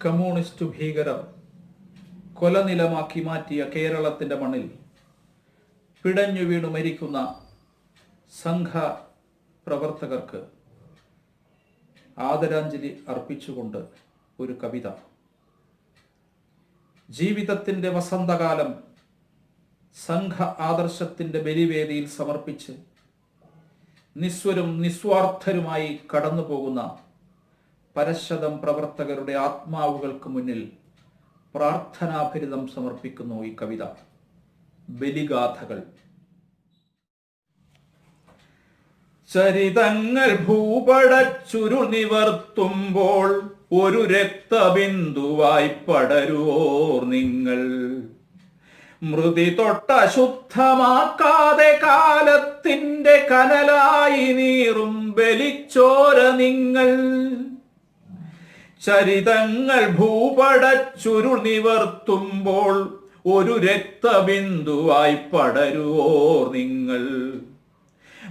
Communist ഭീകരർ കൊലനിലമാക്കി മാറ്റിയ കേരളത്തിന്റെ മണ്ണിൽ പിടഞ്ഞു വീണു മരിക്കുന്ന സംഘ പ്രവർത്തകർക്ക് ആദരാഞ്ജലി അർപ്പിച്ചുകൊണ്ട് ഒരു കവിത. ജീവിതത്തിന്റെ വസന്തകാലം സംഘ ആദർശത്തിന്റെ ബലിവേദിയിൽ സമർപ്പിച്ച് നിസ്വരും നിസ്വാർത്ഥരുമായി കടന്നു പോകുന്ന പരശതം പ്രവർത്തകരുടെ ആത്മാവുകൾക്ക് മുന്നിൽ പ്രാർത്ഥനാഭരിതം സമർപ്പിക്കുന്നു ഈ കവിത. ബലിഗാഥകൾ. ചരിതങ്ങൾ ഭൂപടച്ചുരു നിവർത്തുമ്പോൾ ഒരു രക്തബിന്ദുവായി പടരുവോർ നിങ്ങൾ. മൃതി തൊട്ട ശുദ്ധമാക്കാതെ കാലത്തിന്റെ കനലായി നീറും ബലിച്ചോര നിങ്ങൾ. ചരിതങ്ങൾ ഭൂപടച്ചുരു നിവർത്തുമ്പോൾ ഒരു രക്തബിന്ദുവായി പടരുവോർ നിങ്ങൾ.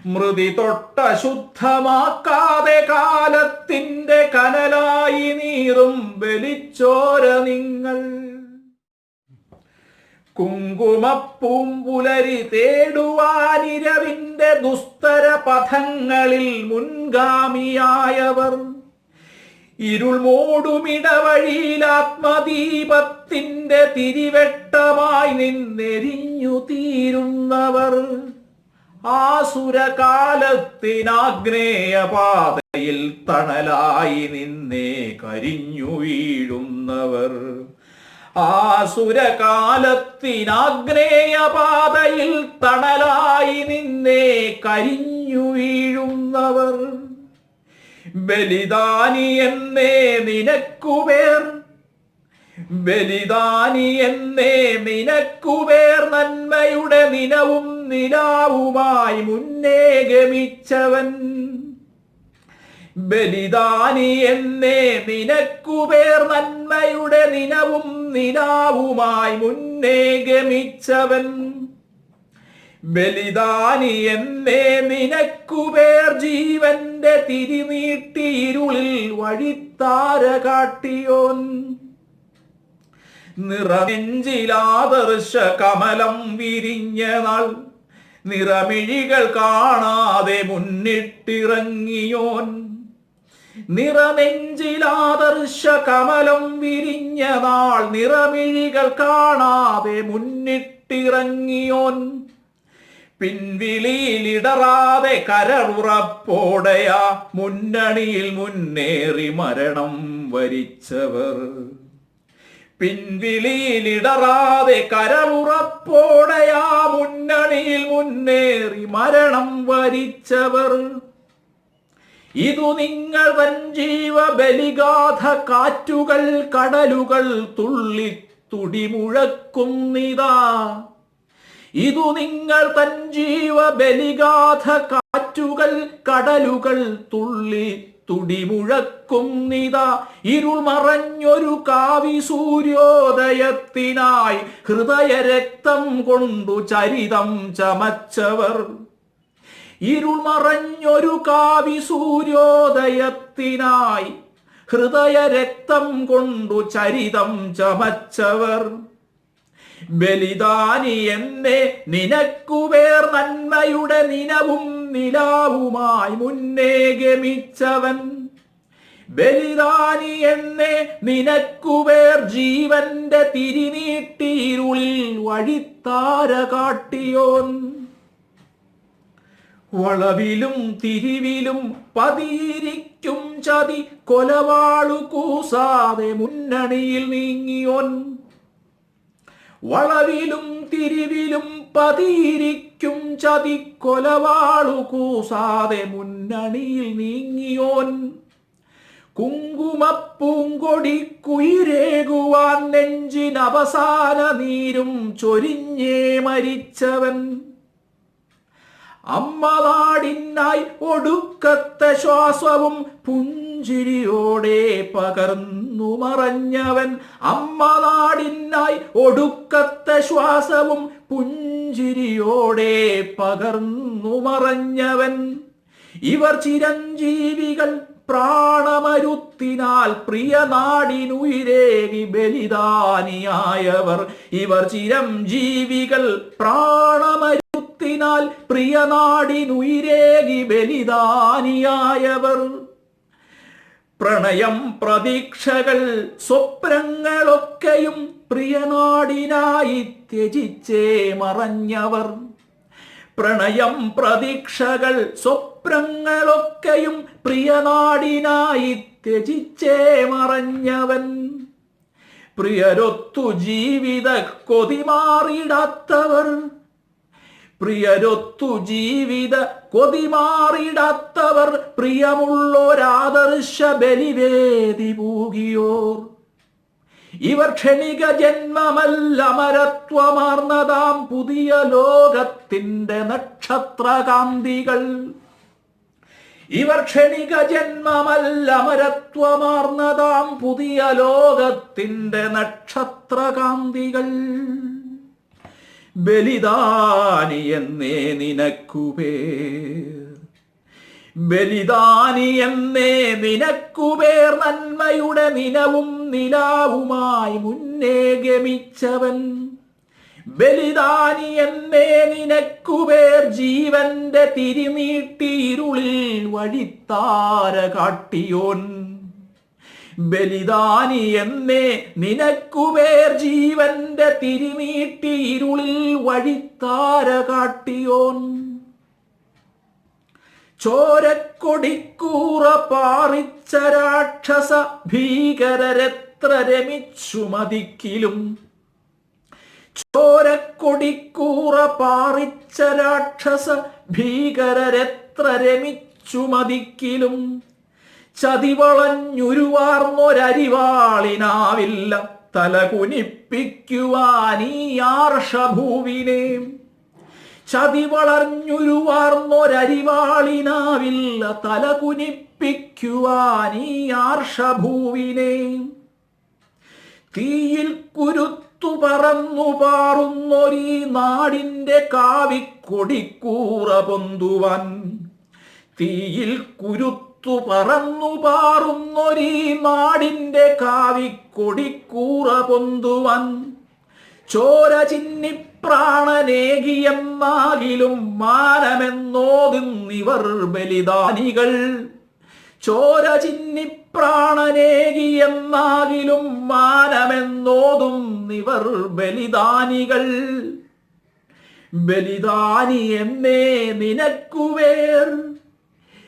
മൃതി തൊട്ട ശുദ്ധമാക്കാതെ കാലത്തിന്റെ കനലായി നീറും വെളിച്ചോര നിങ്ങൾ. കുങ്കുമപ്പൂമ്പുലരി തേടുവാനിരവിന്റെ ദുസ്തര പഥങ്ങളിൽ മുൻഗാമിയായവർ. ഇരുൾ മൂടുമിടവഴിയിൽ ആത്മദീപത്തിന്റെ തിരിവെട്ടമായി നിന്നെരിഞ്ഞു തീരുന്നവർ. ആസുരകാലത്തിനാഗ്നേയ പാതയിൽ തണലായി നിന്നെ കരിഞ്ഞു വീഴുന്നവർ. ആസുരകാലത്തിനാഗ്നേയ പാതയിൽ തണലായി നിന്നെ കരിഞ്ഞു വീഴുന്നവർ. ബലിദാനി എന്നേ നിനക്കുപേർ. ബലിദാനി എന്നേ നിനക്കുപേർ. നന്മയുടെ നിനവും നിലാവുമായി മുന്നേ ഗമിച്ചവൻ. ബലിദാനി എന്നേ നിനക്കുപേർ. നന്മയുടെ നിനവും നിലാവുമായി മുന്നേ ഗമിച്ചവൻ. ബലിദാനി എന്നേ നിനക്കുപേർ ജീവന്റെ തിരിനീട്ടി ഇരുളിൽ വഴിത്താര കാട്ടിയോൻ. നിറനെഞ്ചിലാദർശ കമലം വിരിഞ്ഞ നാൾ നിറമിഴികൾ കാണാതെ മുന്നിട്ടിറങ്ങിയോൻ. നിറനെഞ്ചിലാദർശ കമലം വിരിഞ്ഞ നാൾ നിറമിഴികൾ കാണാതെ മുന്നിട്ടിറങ്ങിയോൻ. പിൻവിളിയിലിടറാതെ കരറുറപ്പോടെയാ മുന്നണിയിൽ മുന്നേറി മരണം വരിച്ചവർ. പിൻവിളിയിലിടറാതെ കരമുറപ്പോടെയാ മുന്നണിയിൽ മുന്നേറി മരണം വരിച്ചവർ. ഇതു നിങ്ങൾ ജീവ ബലിഗാഥ കാറ്റുകൾ കടലുകൾ തുള്ളി തുടിമുഴക്കുന്നിതാ ഇതു നിങ്ങൾ തൻ ജീവ ബലിഗാഥ കാറ്റുകൾ കടലുകൾ തുള്ളി തുടിമുഴക്കും നിത. ഇരുൾ മറഞ്ഞൊരു കാവി സൂര്യോദയത്തിനായി ഹൃദയ രക്തം കൊണ്ടു ചരിതം ചമച്ചവർ. ഇരുൾ മറഞ്ഞൊരു കാവി സൂര്യോദയത്തിനായി ഹൃദയ രക്തം കൊണ്ടു ചരിതം ചമച്ചവർ. ബലിദാനി എന്നെ നിനക്കുവേർ നന്മയുടെ നിനവും നിലാവുമായി മുന്നേ ഗമിച്ചവൻ. ബലിദാനി എന്നെ നിനക്കുവേർ ജീവന്റെ തിരിനീട്ടിയിരുളിൽ വഴിത്താര കാട്ടിയോൻ. വളവിലും തിരിവിലും പതിയിരിക്കും ചതി കൊലവാളു കൂസാതെ മുന്നണിയിൽ നീങ്ങിയോൻ. വളവിലും തിരിവിലും പതിയിരിക്കും ചതി കൊലവാളു കൂസാതെ മുന്നണിയിൽ നീങ്ങിയോൻ. കുങ്കുമപ്പൂങ്കൊടി കുയിരേകുവാൻ നെഞ്ചിനവസാന നീരും ചൊരിഞ്ഞേ മരിച്ചവൻ. അമ്മനാടിനായി ഒടുക്കത്തെ ശ്വാസവും പുഞ്ചിരിയോടെ പകർന്നു മറഞ്ഞവൻ അമ്മനാടിനായി ഒടുക്കത്തെ ശ്വാസവും പുഞ്ചിരിയോടെ പകർന്നു മറഞ്ഞവൻ. ഇവർ ചിരഞ്ജീവികൾ പ്രാണമരുത്തിനാൽ പ്രിയ നാടിനുയിരേകി ബലിദാനിയായവർ. ഇവർ ചിരം ജീവികൾ പ്രാണമരുത്തിനാൽ പ്രിയ നാടിനുയിരേകി ബലിദാനിയായവർ. പ്രണയം പ്രതീക്ഷകൾ സ്വപ്നങ്ങളൊക്കെയും പ്രിയനാടിനായി ത്യജിച്ചേ മറഞ്ഞവർ. പ്രണയം പ്രതീക്ഷകൾ സ്വപ്നങ്ങളൊക്കെയും പ്രിയനാടിനായി ത്യജിച്ചേ മറഞ്ഞവൻ. പ്രിയരൊത്തു ജീവിത കൊതിമാറിടാത്തവർ പ്രിയരൊത്തു ജീവിത കൊതിമാറിടാത്തവർ പ്രിയമുള്ളോരാദർശ ബലിവേദി പൂകിയോർ ഇവർ ക്ഷണിക ജന്മമല്ല മരത്വമാർന്നതാം പുതിയ ലോകത്തിന്റെ നക്ഷത്രകാന്തികൾ. ഇവർ ക്ഷണിക ജന്മമല്ല മരത്വമാർന്നതാം പുതിയ ലോകത്തിന്റെ നക്ഷത്രകാന്തികൾ. ബലിദാനി എന്നേ നിനക്കുപേർ ബലിദാനി എന്നേ നിനക്കുപേർ നന്മയുടെ നിലവും നിലാവുമായി മുന്നേ ഗമിച്ചവൻ. ബലിദാനി എന്നേ നിനക്കുപേർ ജീവന്റെ തിരിനീട്ടിരുളിൽ വഴിത്താര കാട്ടിയോൻ. ബലിദാനി എന്നേ നിനക്കുപേർ ജീവന്റെ തിരിമീട്ടി ഇരുളിൽ വഴിത്താര കാട്ടിയോൻ. ചോരക്കൊടിക്കൂറ പാറിച്ച രാക്ഷസ ഭീകരരെത്ര രമിച്ചു മതിക്കിലും. ചോരക്കൊടിക്കൂറ പാറിച്ച രാക്ഷസ ഭീകരരെത്ര രമിച്ചു മതിക്കിലും. ചതിവളഞ്ഞുരുവാർന്നൊരരിവാളിനാവില്ല തലകുനിപ്പിക്കുവാൻ ഈ ആർഷഭൂവിനെ തല തലകുനിപ്പിക്കുവാൻ ഈ ആർഷഭൂവിനെ തീയിൽ കുരുത്തു പറന്നു പാറുന്നൊരീ നാടിന്റെ കാവിക്കൊടിക്കൂറ പൊന്തുവാൻ. തീയിൽ കുരുത്തു പറന്നു പാറുന്നൊരീ നാടിന്റെ കാവിക്കൊടിക്കൂറ പൊന്തുവൻ. ചോര ചിന്നി പ്രാണനേകിയെന്നാകിലും മാനമെന്നോതുന്നിവർ ബലിദാനികൾ. ചോര ചിന്നി പ്രാണനേകിയെന്നാകിലും മാനമെന്നോതും നിവർ ബലിദാനികൾ. ബലിദാനി എന്നേ നിനക്കുവേർ.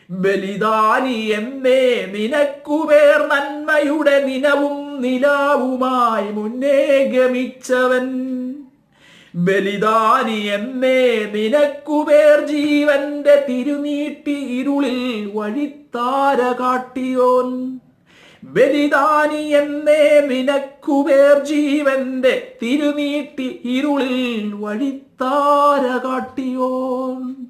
ബലിദാനി എന്നേ നിനക്കുപേർ നന്മയുടെ നിനവും നിലാവുമായി മുന്നേ ഗമിച്ചവൻ. ബലിദാനി എന്നേ നിനക്കുപേർ ജീവന്റെ തിരുനീട്ടി ഇരുളിൽ വഴിത്താര കാട്ടിയോൻ. ബലിദാനി എന്നേ നിനക്കുപേർ ജീവന്റെ തിരുനീട്ടി ഇരുളിൽ വഴിത്താര കാട്ടിയോൻ.